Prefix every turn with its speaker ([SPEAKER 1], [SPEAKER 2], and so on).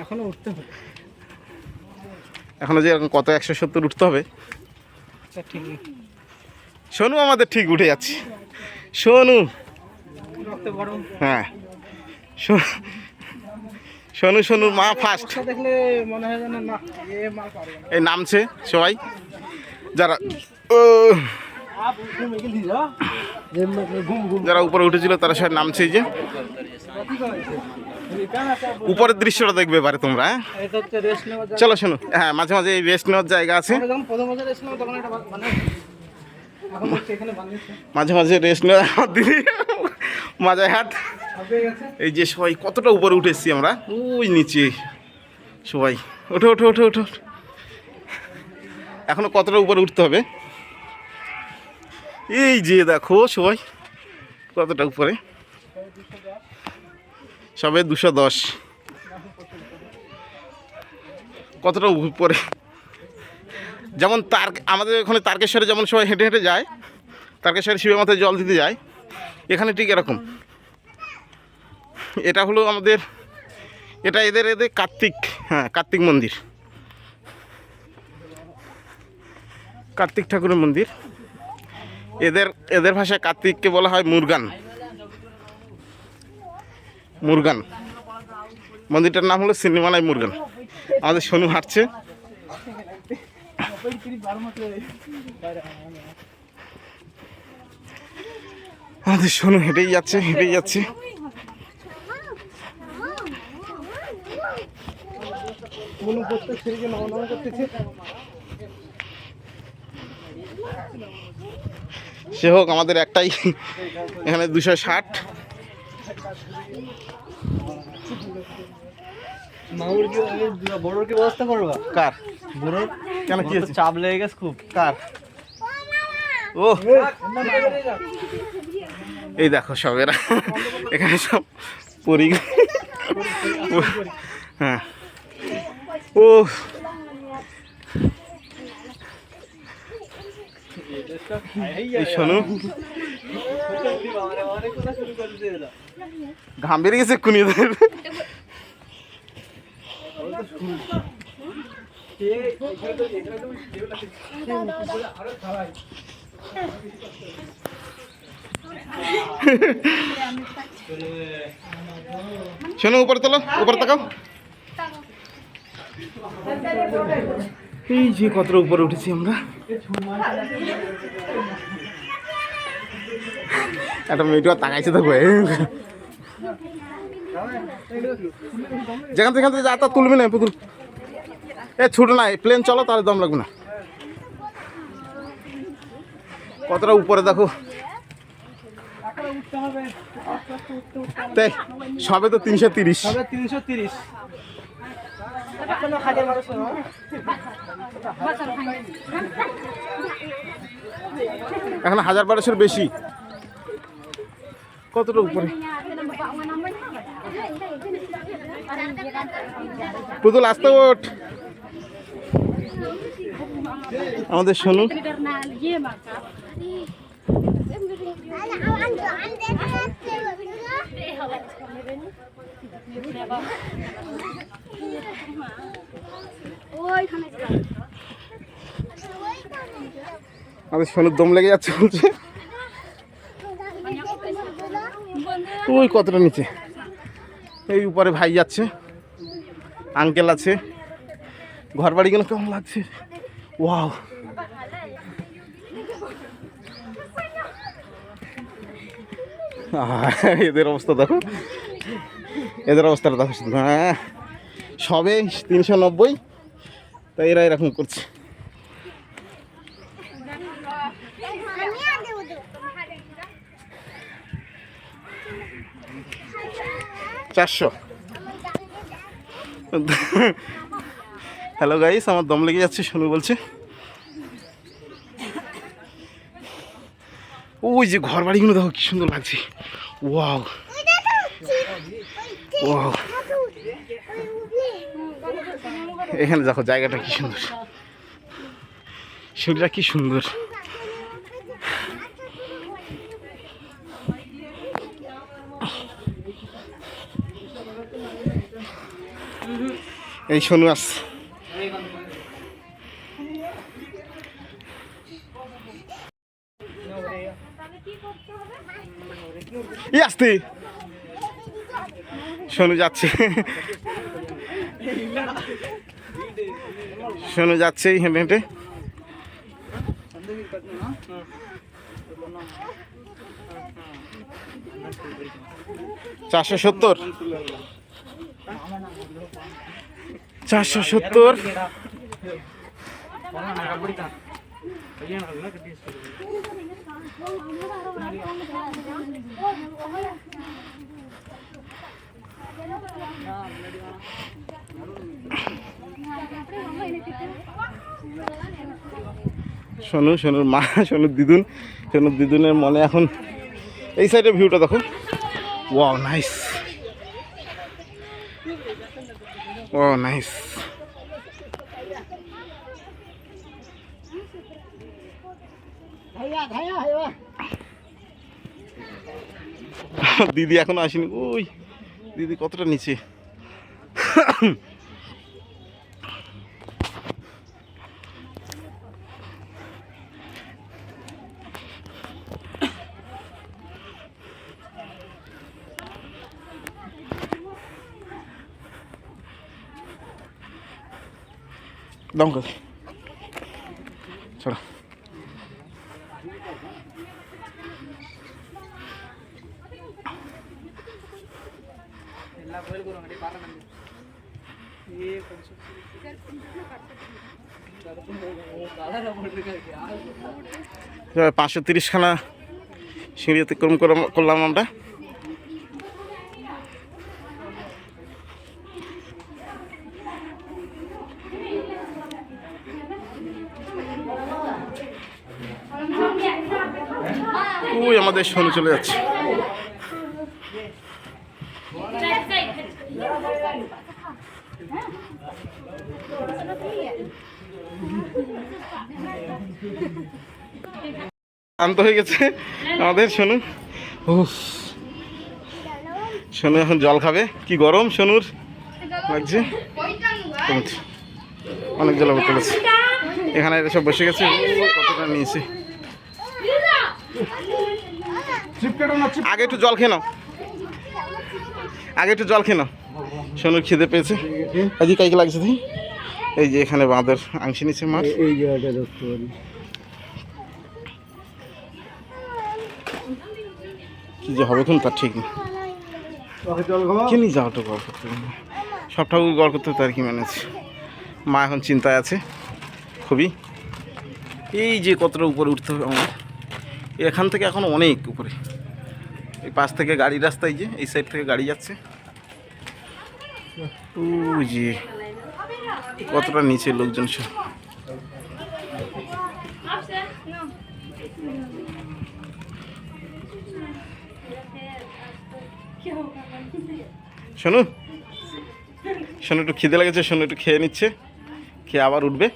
[SPEAKER 1] এখনও উঠতে হবে।
[SPEAKER 2] এখনও যে এরকম কত একশো সত্তর উঠতে হবে? সোনু আমাদের ঠিক উঠে যাচ্ছে। সোনু। হ্যাঁ। সোনু সোনুর মা ফার্স্ট
[SPEAKER 1] মনে হয়
[SPEAKER 2] এই নামছে সবাই। যারা ও। যারা উপরে উঠেছিল তারা সবাই নামছে যে। উপরের দৃশ্যটা দেখবে এবারে তোমরা হ্যাঁ? চলো শোনো হ্যাঁ মাঝে মাঝে এই রেস্ট নেওয়ার জায়গা আছে।
[SPEAKER 1] মানে
[SPEAKER 2] মাঝে মাঝে রেস্ট নেওয়ার দিদি মাজায় হাত। এই যে সবাই কতটা উপরে উঠেছি আমরা ওই নিচে। সবাই ওঠো ওঠো ওঠো ওঠো। এখনও কতটা উপরে উঠতে হবে? এই যে দেখো সবাই কতটা উপরে। সবে দুশো দশ। কতটা উপরে? যেমন তার, আমাদের ওখানে তারকেশ্বরে যেমন সবাই হেঁটে হেঁটে যায়, তারকেশ্বরে শিবের মাথায় জল দিতে যায়, এখানে ঠিক এরকম। এটা হলো আমাদের, এটা এদের এদের কার্তিক হ্যাঁ কার্তিক মন্দির। কার্তিক ঠাকুরের মন্দির। এদের এদের ভাষায় কার্তিককে বলা হয় মুরগান। মুরগান। মন্দিরটার নাম হলো সিনেমালাই মুরগান। আমাদের সোনু হাঁটছে। আমাদের সোনু হেঁটেই যাচ্ছে হেঁটেই যাচ্ছে। সে হোক, আমাদের একটাই। এখানে দুশো ষাট।
[SPEAKER 1] মামুর কি বড়োর কি ব্যবস্থা করবা
[SPEAKER 2] কার?
[SPEAKER 1] বড়োর
[SPEAKER 2] কেন কি
[SPEAKER 1] চাপ লেগে গেছে খুব।
[SPEAKER 2] কার? ও এই দেখো সব এরা এখানে সব পরি হ্যাঁ। ও এই শোনো। ঘাম বেরিয়ে গেছে কুনি শোনো, উপরে তোলো, উপরে তাকাও। এই যে কতটা উপরে উঠেছি আমরা। একটা মেয়েটা তাকাইছে দেখো যেখান থেকে যা তা তুলবি না পুতুল। এ ছুট না প্লেন চলো তাহলে দম লাগবে না। কতটা উপরে দেখো। সবে তো তিনশো তিরিশ।
[SPEAKER 1] তিনশো এখন হাজার
[SPEAKER 2] বারোশোর বেশি। কতটা উপরে? পুতুল আসতে ওঠ। আমাদের শোনো। আমাদের শোনুর দম লেগে যাচ্ছে বলছে। ওই কতটা নিচে? এই উপরে ভাই যাচ্ছে আঙ্কেল আছে। ঘর বাড়িগুলো কেমন লাগছে? ওয়াও এদের অবস্থা দেখো। এদের অবস্থাটা দেখো হ্যাঁ। সবে তিনশো নব্বই, তাই এরা এরকম করছে। চারশো। হ্যালো গাইস আমার দম লেগে যাচ্ছে শুনু বলছে। ওই যে ঘর বাড়িগুলো দেখো, কি সুন্দর লাগছে। ওয়াও ওয়াও এখানে দেখো, জায়গাটা কি সুন্দর। শরীরটা কি সুন্দর। এই সোনু আস। ই আসতে। সোনু যাচ্ছে। সোনু যাচ্ছে হেঁটে হেঁটে। চারশো সত্তর? চারশো সত্তর? সোনু সোনুর মা সোনুর দিদুন সোনুর দিদুনের মনে এখন এই সাইডের ভিউটা দেখো। ওয়াও নাইস ও নাইস দিদি এখনও আসেনি। ওই দিদি কতটা নিচে? দমকল চলো। পাঁচশো তিরিশখানা সিঁড়ি অতিক্রম করলাম আমরা। ওই আমাদের শোনে চলে যাচ্ছে। শান্ত হয়ে গেছে। আমাদের সোনু উফ। এখন জল খাবে। কি গরম সোনুর লাগছে। অনেক জল তুলেছে। এখানে সব বসে গেছে। কতটা নিয়েছে। আগে একটু জল খেয়ে নাও। আগে একটু জল খেয়ে নাও। সোনুর খিদে পেয়েছে। আজকে কাইকে লাগছে তুই এই যে এখানে বাঁধের আংশি নিচে মাছ।
[SPEAKER 1] এই জায়গাটা দেখতে পারি।
[SPEAKER 2] কি যে হবে কোন তার ঠিক নেই
[SPEAKER 1] জল
[SPEAKER 2] কে নিয়ে যাওয়াটা গড় করতে হবে? সব ঠাকুর গড় করতে তার কি মেনেছে মা এখন চিন্তায় আছে। খুবই। এই যে কতটা উপরে উঠতে হবে আমার। এখান থেকে এখন অনেক উপরে। এই পাশ থেকে গাড়ি রাস্তায় যে, এই সাইড থেকে গাড়ি যাচ্ছে। কতটা নিচে লোকজন সব। শোনো শোনো, একটু খিদে লেগেছে, শোনো, একটু খেয়ে নিচ্ছে, খেয়ে আবার উঠবে।